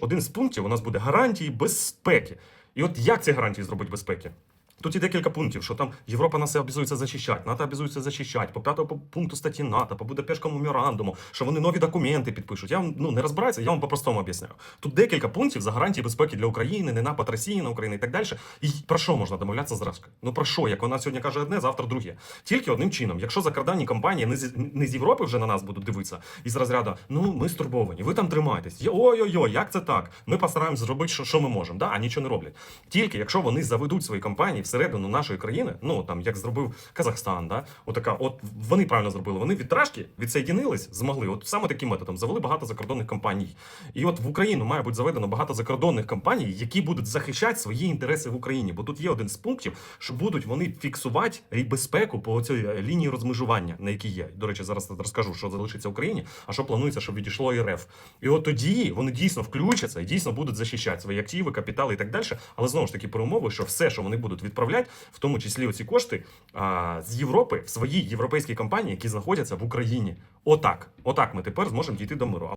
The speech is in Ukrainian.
один з пунктів у нас буде гарантії безпеки. І от як ці гарантії зробити безпеки? Тут є декілька пунктів, що там Європа нас обязується захищати, НАТО обязується захищати, по п'ятому пункту статті НАТО, по Будапештському меморандуму, що вони нові документи підпишуть. Я вам ну не розбираюся, я вам по-простому об'ясняю. Тут декілька пунктів за гарантії безпеки для України, не напад Росії на Україну і так далі. І про що можна домовлятися з? Ну про що? Як вона сьогодні каже одне, завтра друге. Тільки одним чином, якщо закордонні компанії не з, не з Європи вже на нас будуть дивитися, і з розряду, ну ми стурбовані, ви там тримаєтесь. Ой-ой-ой, як це так? Ми постараємось зробити, що, що ми можемо, да? а нічого не роблять. Тільки якщо вони заведуть свої компанії всередину нашої країни, ну там як зробив Казахстан, да? отака, от вони правильно зробили. Вони від Рашки відсоєдинились, змогли. От саме таким методом завели багато закордонних компаній. І от в Україну має бути заведено багато закордонних компаній, які будуть захищати свої інтереси в Україні. Бо тут є один з пунктів, що будуть вони фіксувати безпеку по цій е, лінії розмежування, на якій є. До речі, зараз розкажу, що залишиться в Україні, а що планується, щоб відійшло РФ. І от тоді вони дійсно включаться і дійсно будуть захищати свої активи, капітали і так далі. Але знову ж таки, при умови, що все, що вони будуть відправляти, в тому числі оці кошти а, з Європи в свої європейські компанії, які знаходяться в Україні. Отак, отак ми тепер зможемо дійти до миру.